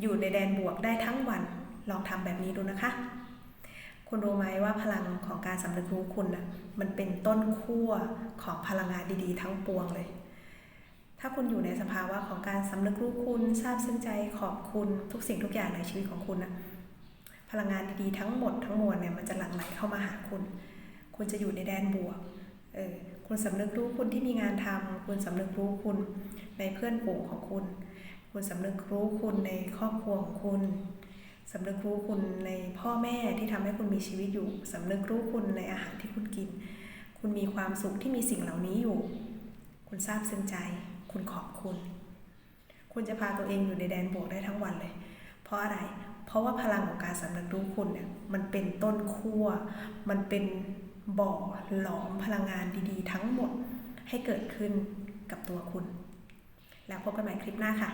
อยู่ในแดนบวกได้ทั้งวัน ลองทำแบบนี้ดูนะคะ คุณรู้ไหมว่าพลังของการสำนึกรู้คุณนะมันเป็นต้นขั้วของพลังงานดีๆ ทั้งปวงเลย ถ้าคุณอยู่ในสภาวะของการสำนึกรู้คุณทราบซึ้งใจขอบคุณทุกสิ่งทุกอย่างในชีวิตของคุณนะพลังงานดีๆทั้งหมดทั้งมวลเนี่ยมันจะหลั่งไหลเข้ามาหาคุณ คุณจะอยู่ในแดนบวกเออคุณสำนึกรู้คุณที่มีงานทำคุณสำนึกรู้คุณในเพื่อนฝูงของคุณ คุณสำนึกรู้คุณในครอบครัวของคุณสำนึกรู้คุณในพ่อแม่ที่ทำให้คุณมีชีวิตอยู่สำนึกรู้คุณในอาหารที่คุณกิน คุณมีความสุขที่มีสิ่งเหล่านี้อยู่ คุณทราบซึ้งใจ คุณขอบคุณ คุณจะพาตัวเองอยู่ในแดนบวกได้ทั้งวันเลย เพราะอะไร เพราะว่าพลังของการสำนึกรู้คุณเนี่ยมันเป็นต้นขั้วมันเป็นบ่อหลอมพลังงานดีๆ ทั้งหมดให้เกิดขึ้นกับตัวคุณ แล้วพบกันใหม่คลิปหน้าค่ะ